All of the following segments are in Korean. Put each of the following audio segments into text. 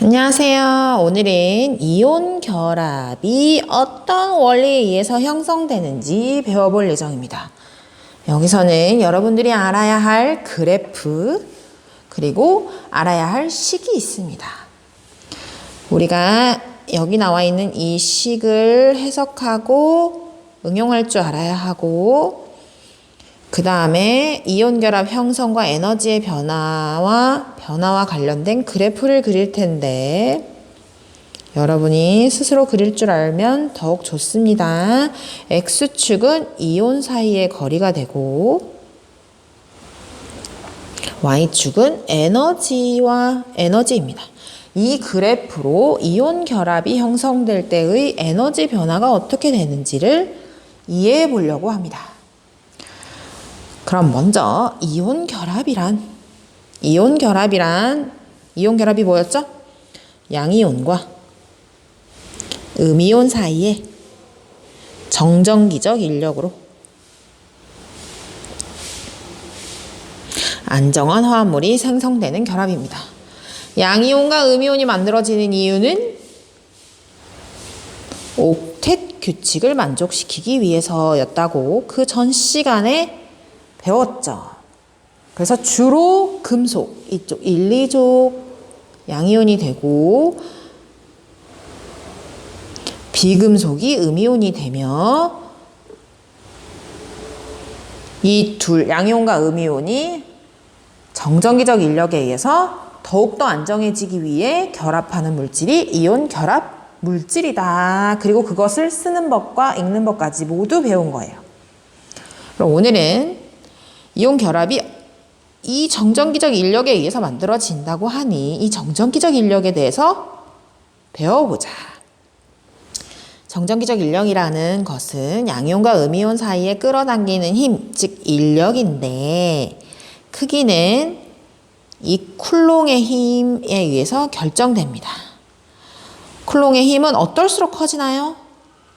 안녕하세요. 오늘은 이온 결합이 어떤 원리에 의해서 형성되는지 배워볼 예정입니다. 여기서는 여러분들이 알아야 할 그래프, 그리고 알아야 할 식이 있습니다. 우리가 여기 나와 있는 이 식을 해석하고 응용할 줄 알아야 하고, 그 다음에 이온 결합 형성과 에너지의 변화와 변화와 관련된 그래프를 그릴 텐데 여러분이 스스로 그릴 줄 알면 더욱 좋습니다. X축은 이온 사이의 거리가 되고 Y축은 에너지와 에너지입니다. 이 그래프로 이온 결합이 형성될 때의 에너지 변화가 어떻게 되는지를 이해해 보려고 합니다. 그럼 먼저 이온 결합이란 이온 결합이란 이온 결합이 뭐였죠? 양이온과 음이온 사이에 정전기적 인력으로 안정한 화합물이 생성되는 결합입니다. 양이온과 음이온이 만들어지는 이유는 옥텟 규칙을 만족시키기 위해서였다고 그 전 시간에 배웠죠. 그래서 주로 금속 이쪽 1, 2족 양이온이 되고 비금속이 음이온이 되며 이 둘 양이온과 음이온이 정전기적 인력에 의해서 더욱더 안정해지기 위해 결합하는 물질이 이온 결합 물질이다. 그리고 그것을 쓰는 법과 읽는 법까지 모두 배운 거예요. 그럼 오늘은 이온 결합이 이 정전기적 인력에 의해서 만들어진다고 하니 이 정전기적 인력에 대해서 배워보자. 정전기적 인력이라는 것은 양이온과 음이온 사이에 끌어당기는 힘, 즉 인력인데 크기는 이 쿨롱의 힘에 의해서 결정됩니다. 쿨롱의 힘은 어떨수록 커지나요?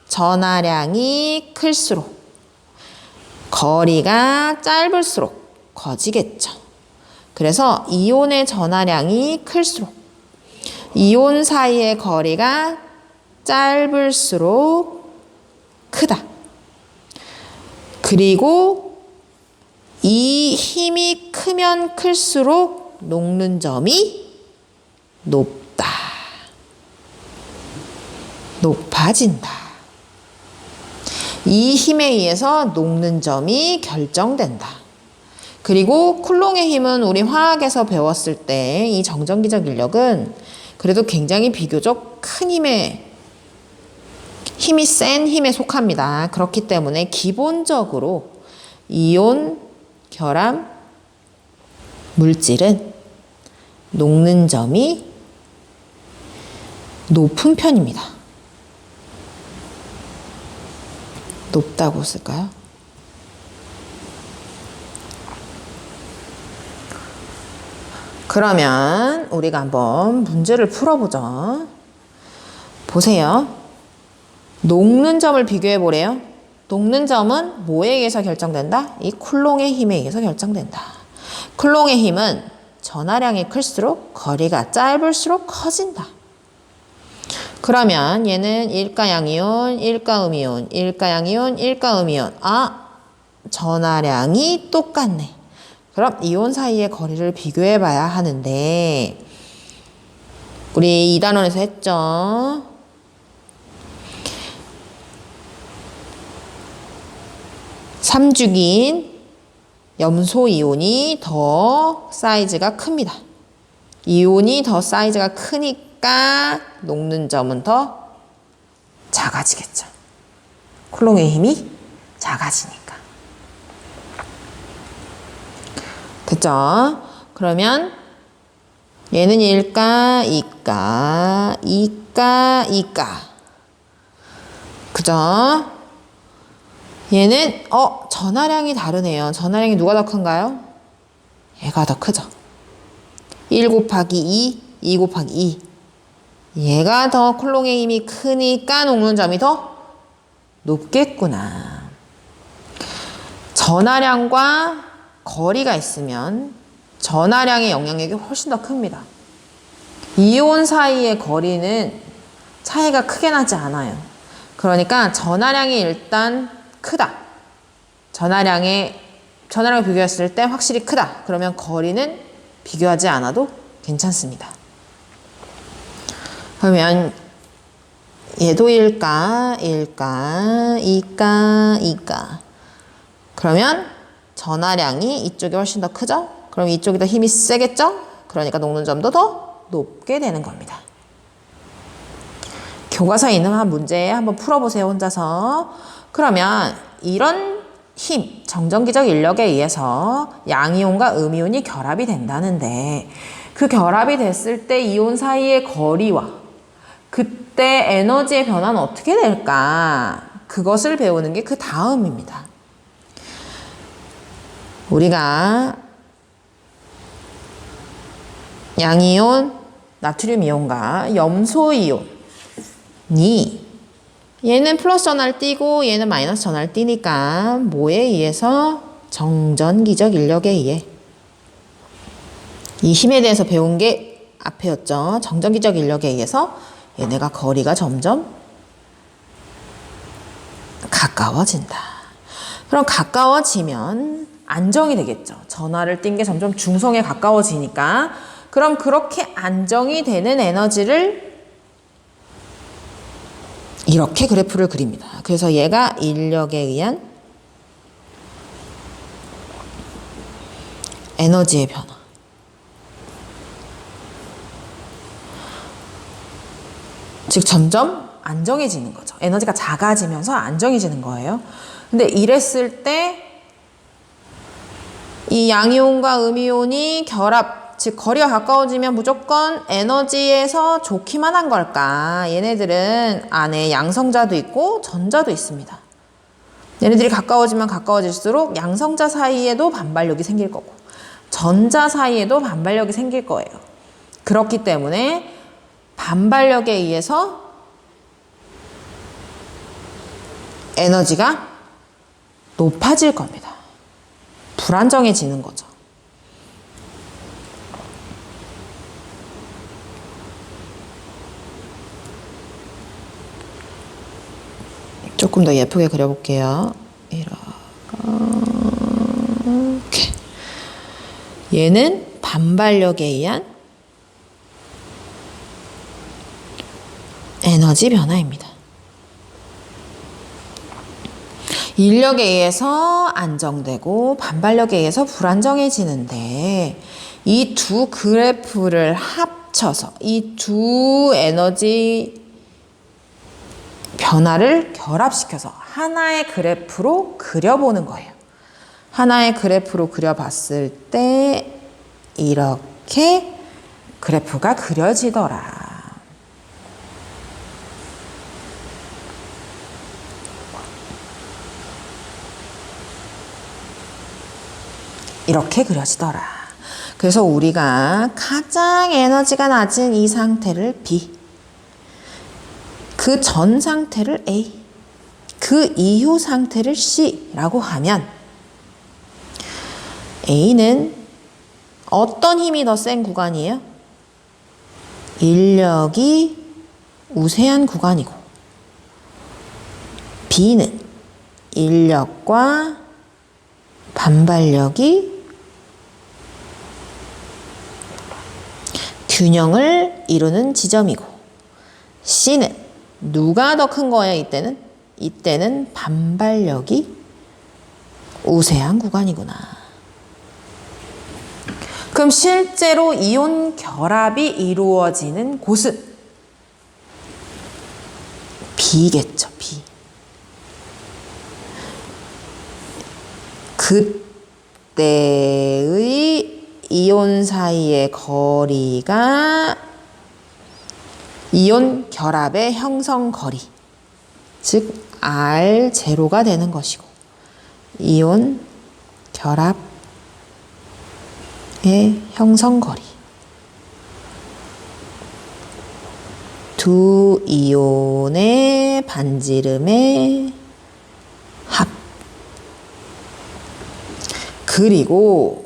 전하량이 클수록 거리가 짧을수록 커지겠죠. 그래서 이온의 전하량이 클수록 이온 사이의 거리가 짧을수록 크다. 그리고 이 힘이 크면 클수록 녹는 점이 높다. 높아진다. 이 힘에 의해서 녹는 점이 결정된다. 그리고 쿨롱의 힘은 우리 화학에서 배웠을 때 이 정전기적 인력은 그래도 굉장히 비교적 큰 힘에 힘이 센 힘에 속합니다. 그렇기 때문에 기본적으로 이온 결합 물질은 녹는 점이 높은 편입니다. 높다고 쓸까요? 그러면 우리가 한번 문제를 풀어보죠. 보세요. 녹는 점을 비교해 보래요. 녹는 점은 뭐에 의해서 결정된다? 이 쿨롱의 힘에 의해서 결정된다. 쿨롱의 힘은 전하량이 클수록 거리가 짧을수록 커진다. 그러면 얘는 일가양이온, 일가음이온, 일가양이온, 일가음이온. 아, 전하량이 똑같네. 그럼 이온 사이의 거리를 비교해 봐야 하는데 우리 2단원에서 했죠. 삼중인 염소 이온이 더 사이즈가 큽니다. 이온이 더 사이즈가 크니까 녹는 점은 더 작아지겠죠. 쿨롱의 힘이 작아지니까. 됐죠? 그러면 얘는 1가, 2가, 2가, 2가. 그죠? 얘는 어 전하량이 다르네요. 전하량이 누가 더 큰가요? 얘가 더 크죠. 1 곱하기 2, 2 곱하기 2. 얘가 더 쿨롱의 힘이 크니까 녹는 점이 더 높겠구나. 전하량과 거리가 있으면 전하량의 영향력이 훨씬 더 큽니다. 이온 사이의 거리는 차이가 크게 나지 않아요. 그러니까 전하량이 일단 크다. 전하량에 전하량을 비교했을 때 확실히 크다. 그러면 거리는 비교하지 않아도 괜찮습니다. 그러면 얘도 일까, 일까, 이까, 이까. 그러면 전하량이 이쪽이 훨씬 더 크죠? 그럼 이쪽이 더 힘이 세겠죠? 그러니까 녹는 점도 더 높게 되는 겁니다. 교과서에 있는 한 문제 한번 풀어보세요, 혼자서. 그러면 이런 힘, 정전기적 인력에 의해서 양이온과 음이온이 결합이 된다는데 그 결합이 됐을 때 이온 사이의 거리와 그때 에너지의 변화는 어떻게 될까? 그것을 배우는 게 그 다음입니다. 우리가 양이온, 나트륨 이온과 염소 이온이 얘는 플러스 전하를 띄고 얘는 마이너스 전하를 띄니까 뭐에 의해서 정전기적 인력에 의해 이 힘에 대해서 배운 게 앞에였죠. 정전기적 인력에 의해서 얘네가 거리가 점점 가까워진다. 그럼 가까워지면 안정이 되겠죠. 전하를 띈 게 점점 중성에 가까워지니까 그럼 그렇게 안정이 되는 에너지를 이렇게 그래프를 그립니다. 그래서 얘가 인력에 의한 에너지의 변화. 즉 점점 안정해지는 거죠. 에너지가 작아지면서 안정해지는 거예요. 근데 이랬을 때 이 양이온과 음이온이 결합, 즉 거리가 가까워지면 무조건 에너지에서 좋기만 한 걸까? 얘네들은 안에 양성자도 있고 전자도 있습니다. 얘네들이 가까워지면 가까워질수록 양성자 사이에도 반발력이 생길 거고 전자 사이에도 반발력이 생길 거예요. 그렇기 때문에 반발력에 의해서 에너지가 높아질 겁니다. 불안정해지는 거죠. 조금 더 예쁘게 그려볼게요. 이렇게. 얘는 반발력에 의한 에너지 변화입니다. 인력에 의해서 안정되고 반발력에 의해서 불안정해지는데 이 두 그래프를 합쳐서 이 두 에너지 변화를 결합시켜서 하나의 그래프로 그려보는 거예요. 하나의 그래프로 그려봤을 때 이렇게 그래프가 그려지더라. 이렇게 그려지더라. 그래서 우리가 가장 에너지가 낮은 이 상태를 B, 그 전 상태를 A, 그 이후 상태를 C라고 하면 A는 어떤 힘이 더 센 구간이에요? 인력이 우세한 구간이고 B는 인력과 반발력이 균형을 이루는 지점이고 C는 누가 더 큰 거예요 이때는? 이때는 반발력이 우세한 구간이구나. 그럼 실제로 이온 결합이 이루어지는 곳은 B겠죠, B. 그때의 이온 사이의 거리가 이온 결합의 형성 거리, 즉 R0가 되는 것이고 이온 결합의 형성 거리. 두 이온의 반지름의 합. 그리고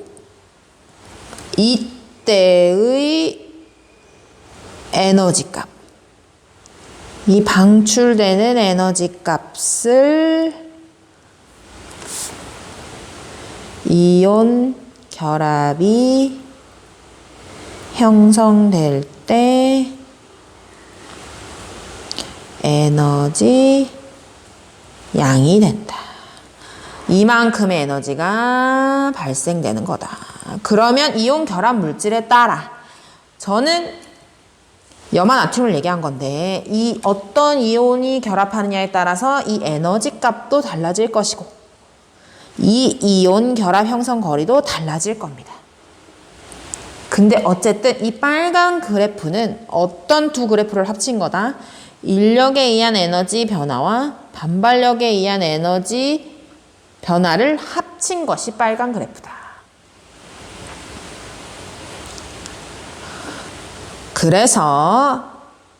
이때의 에너지 값. 이 방출되는 에너지 값을 이온 결합이 형성될 때 에너지 양이 된다. 이만큼의 에너지가 발생되는 거다. 그러면 이온 결합 물질에 따라 저는 염화 나트륨을 얘기한 건데 이 어떤 이온이 결합하느냐에 따라서 이 에너지 값도 달라질 것이고 이 이온 결합 형성 거리도 달라질 겁니다. 근데 어쨌든 이 빨간 그래프는 어떤 두 그래프를 합친 거다? 인력에 의한 에너지 변화와 반발력에 의한 에너지 변화를 합친 것이 빨간 그래프다. 그래서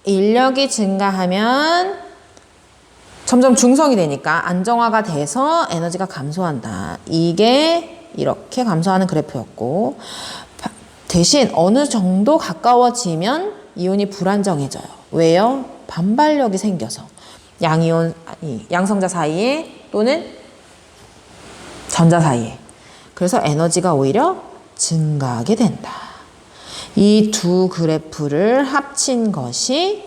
인력이 증가하면 점점 중성이 되니까 안정화가 돼서 에너지가 감소한다. 이게 이렇게 감소하는 그래프였고 바- 대신 어느 정도 가까워지면 이온이 불안정해져요. 왜요? 반발력이 생겨서 양이온 아니 양성자 사이에 또는 전자 사이에 그래서 에너지가 오히려 증가하게 된다. 이 두 그래프를 합친 것이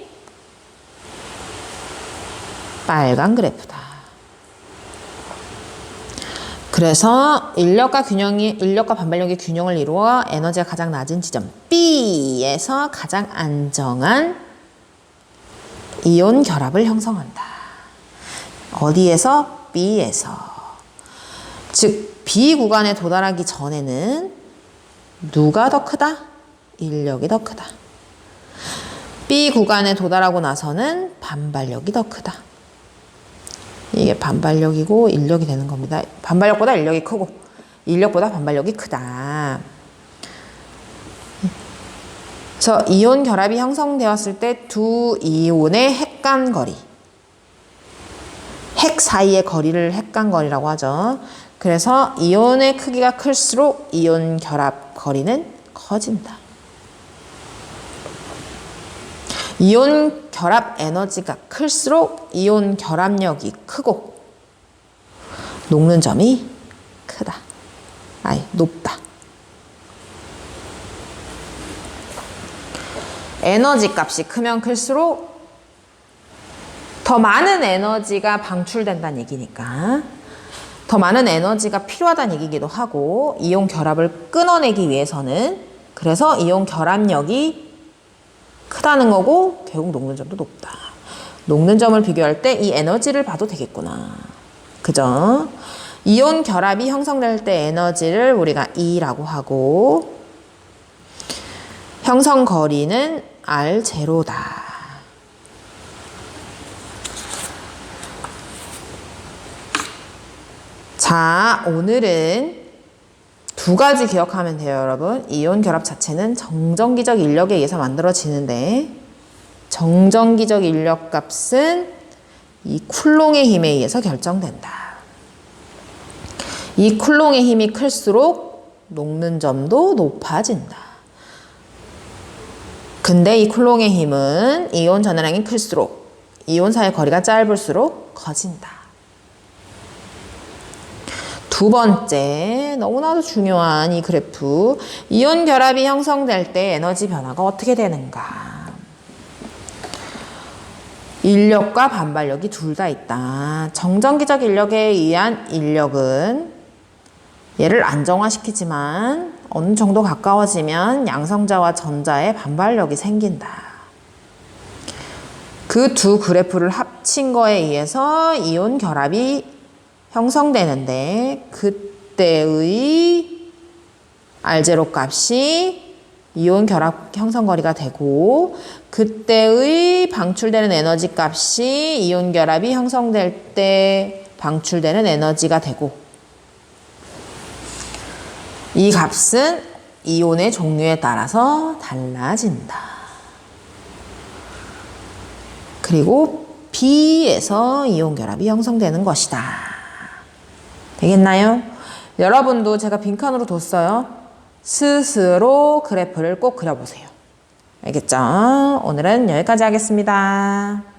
빨간 그래프다. 그래서 인력과 균형이 인력과 반발력의 균형을 이루어 에너지가 가장 낮은 지점 B에서 가장 안정한 이온 결합을 형성한다. 어디에서? B에서. 즉 B 구간에 도달하기 전에는 누가 더 크다? 인력이 더 크다. B 구간에 도달하고 나서는 반발력이 더 크다. 이게 반발력이고 인력이 되는 겁니다. 반발력보다 인력이 크고 인력보다 반발력이 크다. 그래서 이온 결합이 형성되었을 때 두 이온의 핵간 거리. 핵 사이의 거리를 핵간 거리라고 하죠. 그래서 이온의 크기가 클수록 이온 결합 거리는 커진다. 이온 결합 에너지가 클수록 이온 결합력이 크고 녹는 점이 크다. 아니, 높다. 에너지 값이 크면 클수록 더 많은 에너지가 방출된다는 얘기니까 더 많은 에너지가 필요하다는 얘기기도 하고 이온 결합을 끊어내기 위해서는 그래서 이온 결합력이 크다는 거고 결국 녹는 점도 높다. 녹는 점을 비교할 때 이 에너지를 봐도 되겠구나. 그죠? 이온 결합이 형성될 때 에너지를 우리가 E라고 하고 형성 거리는 R0다. 자, 오늘은 두 가지 기억하면 돼요, 여러분. 이온 결합 자체는 정전기적 인력에 의해서 만들어지는데 정전기적 인력 값은 이 쿨롱의 힘에 의해서 결정된다. 이 쿨롱의 힘이 클수록 녹는 점도 높아진다. 근데 이 쿨롱의 힘은 이온 전하량이 클수록 이온사의 거리가 짧을수록 커진다. 두 번째, 너무나도 중요한 이 그래프. 이온 결합이 형성될 때 에너지 변화가 어떻게 되는가? 인력과 반발력이 둘 다 있다. 정전기적 인력에 의한 인력은 얘를 안정화시키지만 어느 정도 가까워지면 양성자와 전자의 반발력이 생긴다. 그 두 그래프를 합친 거에 의해서 이온 결합이 형성되는데 그때의 R0 값이 이온 결합 형성 거리가 되고 그때의 방출되는 에너지 값이 이온 결합이 형성될 때 방출되는 에너지가 되고 이 값은 이온의 종류에 따라서 달라진다. 그리고 B에서 이온 결합이 형성되는 것이다. 되겠나요? 여러분도 제가 빈칸으로 뒀어요. 스스로 그래프를 꼭 그려보세요. 알겠죠? 오늘은 여기까지 하겠습니다.